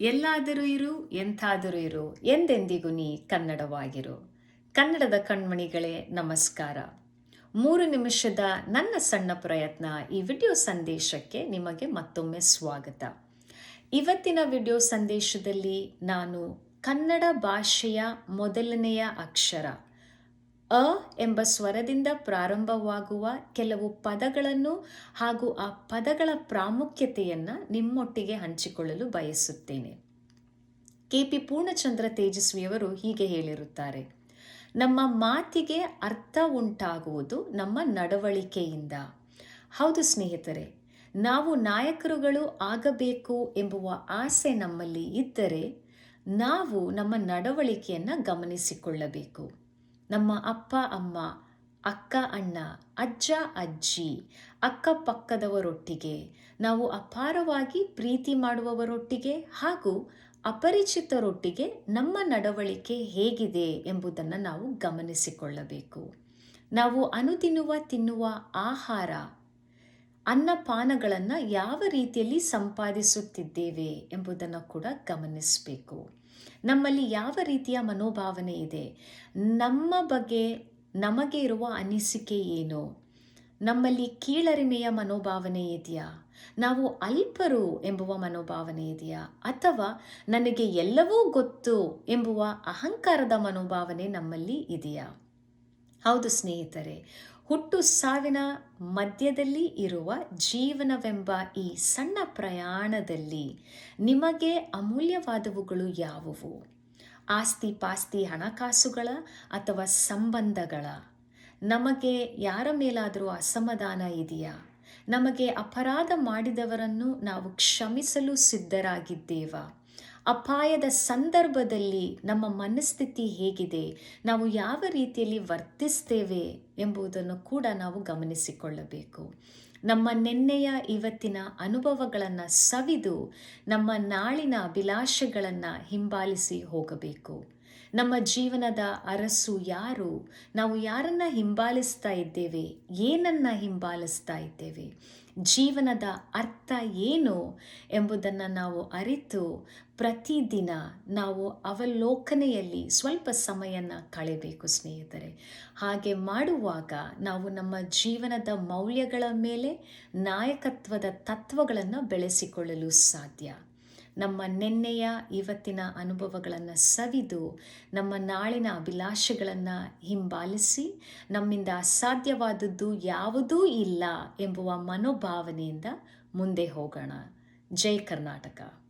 ಎಲ್ಲಾದರೂ ಇರು ಎಂಥಾದರೂ ಇರು, ಎಂದೆಂದಿಗೂ ನೀ ಕನ್ನಡವಾಗಿರು. ಕನ್ನಡದ ಕಣ್ಮಣಿಗಳೇ, ನಮಸ್ಕಾರ. ಮೂರು ನಿಮಿಷದ ನನ್ನ ಸಣ್ಣ ಪ್ರಯತ್ನ ಈ ವಿಡಿಯೋ ಸಂದೇಶಕ್ಕೆ ನಿಮಗೆ ಮತ್ತೊಮ್ಮೆ ಸ್ವಾಗತ. ಇವತ್ತಿನ ವಿಡಿಯೋ ಸಂದೇಶದಲ್ಲಿ ನಾನು ಕನ್ನಡ ಭಾಷೆಯ ಮೊದಲನೆಯ ಅಕ್ಷರ ಅ ಎಂಬ ಸ್ವರದಿಂದ ಪ್ರಾರಂಭವಾಗುವ ಕೆಲವು ಪದಗಳನ್ನು ಹಾಗೂ ಆ ಪದಗಳ ಪ್ರಾಮುಖ್ಯತೆಯನ್ನು ನಿಮ್ಮೊಟ್ಟಿಗೆ ಹಂಚಿಕೊಳ್ಳಲು ಬಯಸುತ್ತೇನೆ. ಕೆ. ಪಿ. ಪೂರ್ಣಚಂದ್ರ ತೇಜಸ್ವಿಯವರು ಹೀಗೆ ಹೇಳಿರುತ್ತಾರೆ. ನಮ್ಮ ಮಾತಿಗೆ ಅರ್ಥ ಉಂಟಾಗುವುದು ನಮ್ಮ ನಡವಳಿಕೆಯಿಂದ. ಹೌದು ಸ್ನೇಹಿತರೆ, ನಾವು ನಾಯಕರುಗಳು ಆಗಬೇಕು ಎಂಬುವ ಆಸೆ ನಮ್ಮಲ್ಲಿ ಇದ್ದರೆ ನಾವು ನಮ್ಮ ನಡವಳಿಕೆಯನ್ನು ಗಮನಿಸಿಕೊಳ್ಳಬೇಕು. ನಮ್ಮ ಅಪ್ಪ, ಅಮ್ಮ, ಅಕ್ಕ, ಅಣ್ಣ, ಅಜ್ಜ, ಅಜ್ಜಿ ಅಕ್ಕಪಕ್ಕದವರೊಟ್ಟಿಗೆ ನಾವು ಅಪಾರವಾಗಿ ಪ್ರೀತಿ ಮಾಡುವವರೊಟ್ಟಿಗೆ ಹಾಗೂ ಅಪರಿಚಿತರೊಟ್ಟಿಗೆ ನಮ್ಮ ನಡವಳಿಕೆ ಹೇಗಿದೆ ಎಂಬುದನ್ನು ನಾವು ಗಮನಿಸಿಕೊಳ್ಳಬೇಕು. ನಾವು ಅನುದಿನುವ, ತಿನ್ನುವ ಆಹಾರ ಅನ್ನಪಾನಗಳನ್ನು ಯಾವ ರೀತಿಯಲ್ಲಿ ಸಂಪಾದಿಸುತ್ತಿದ್ದೇವೆ ಎಂಬುದನ್ನು ಕೂಡ ಗಮನಿಸಬೇಕು. ನಮ್ಮಲ್ಲಿ ಯಾವ ರೀತಿಯ ಮನೋಭಾವನೆ ಇದೆ? ನಮ್ಮ ಬಗ್ಗೆ ನಮಗೆ ಇರುವ ಅನಿಸಿಕೆ ಏನು? ನಮ್ಮಲ್ಲಿ ಕೀಳರಿಮೆಯ ಮನೋಭಾವನೆ ಇದೆಯಾ? ನಾವು ಅಲ್ಪರು ಎಂಬುವ ಮನೋಭಾವನೆ ಇದೆಯಾ? ಅಥವಾ ನನಗೆ ಎಲ್ಲವೂ ಗೊತ್ತು ಎಂಬುವ ಅಹಂಕಾರದ ಮನೋಭಾವನೆ ನಮ್ಮಲ್ಲಿ ಇದೆಯಾ? ಹೌದು ಸ್ನೇಹಿತರೆ ಹುಟ್ಟು ಸಾವಿನ ಮಧ್ಯದಲ್ಲಿ ಇರುವ ಜೀವನವೆಂಬ ಈ ಸಣ್ಣ ಪ್ರಯಾಣದಲ್ಲಿ ನಿಮಗೆ ಅಮೂಲ್ಯವಾದವುಗಳು ಯಾವುವು? ಆಸ್ತಿ ಪಾಸ್ತಿ ಹಣಕಾಸುಗಳ ಅಥವಾ ಸಂಬಂಧಗಳ? ನಮಗೆ ಯಾರ ಮೇಲಾದರೂ ಅಸಮಾಧಾನ ಇದೆಯಾ? ನಮಗೆ ಅಪರಾಧ ಮಾಡಿದವರನ್ನು ನಾವು ಕ್ಷಮಿಸಲು ಸಿದ್ಧರಾಗಿದ್ದೇವಾ? ಅಪಾಯದ ಸಂದರ್ಭದಲ್ಲಿ ನಮ್ಮ ಮನಸ್ಥಿತಿ ಹೇಗಿದೆ, ನಾವು ಯಾವ ರೀತಿಯಲ್ಲಿ ವರ್ತಿಸ್ತೇವೆ ಎಂಬುದನ್ನು ಕೂಡ ನಾವು ಗಮನಿಸಿಕೊಳ್ಳಬೇಕು. ನಮ್ಮ ನಿನ್ನೆಯ ಇವತ್ತಿನ ಅನುಭವಗಳನ್ನು ಸವಿದು ನಮ್ಮ ನಾಳಿನ ಅಭಿಲಾಷೆಗಳನ್ನು ಹಿಂಬಾಲಿಸಿ ಹೋಗಬೇಕು. ನಮ್ಮ ಜೀವನದ ಅರಸು ಯಾರು, ನಾವು ಯಾರನ್ನ ಹಿಂಬಾಲಿಸ್ತಾ ಇದ್ದೇವೆ, ಏನನ್ನ ಹಿಂಬಾಲಿಸ್ತಾ ಇದ್ದೇವೆ ಜೀವನದ ಅರ್ಥ ಏನು ಎಂಬುದನ್ನು ನಾವು ಅರಿತು ಪ್ರತಿದಿನ ನಾವು ಅವಲೋಕನೆಯಲ್ಲಿ ಸ್ವಲ್ಪ ಸಮಯನ ಕಳೆಯಬೇಕು ಸ್ನೇಹಿತರೆ. ಹಾಗೆ ಮಾಡುವಾಗ ನಾವು ನಮ್ಮ ಜೀವನದ ಮೌಲ್ಯಗಳ ಮೇಲೆ ನಾಯಕತ್ವದ ತತ್ವಗಳನ್ನು ಬೆಳೆಸಿಕೊಳ್ಳಲು ಸಾಧ್ಯ. ನಮ್ಮ ನಿನ್ನೆಯ, ಇವತ್ತಿನ ಅನುಭವಗಳನ್ನು ಸವಿದು, ನಮ್ಮ ನಾಳಿನ ಅಭಿಲಾಷೆಗಳನ್ನು ಹಿಂಬಾಲಿಸಿ, ನಮ್ಮಿಂದ ಅಸಾಧ್ಯವಾದದ್ದು ಯಾವುದೂ ಇಲ್ಲ ಎಂಬುವ ಮನೋಭಾವನೆಯಿಂದ ಮುಂದೆ ಹೋಗೋಣ. ಜೈ ಕರ್ನಾಟಕ.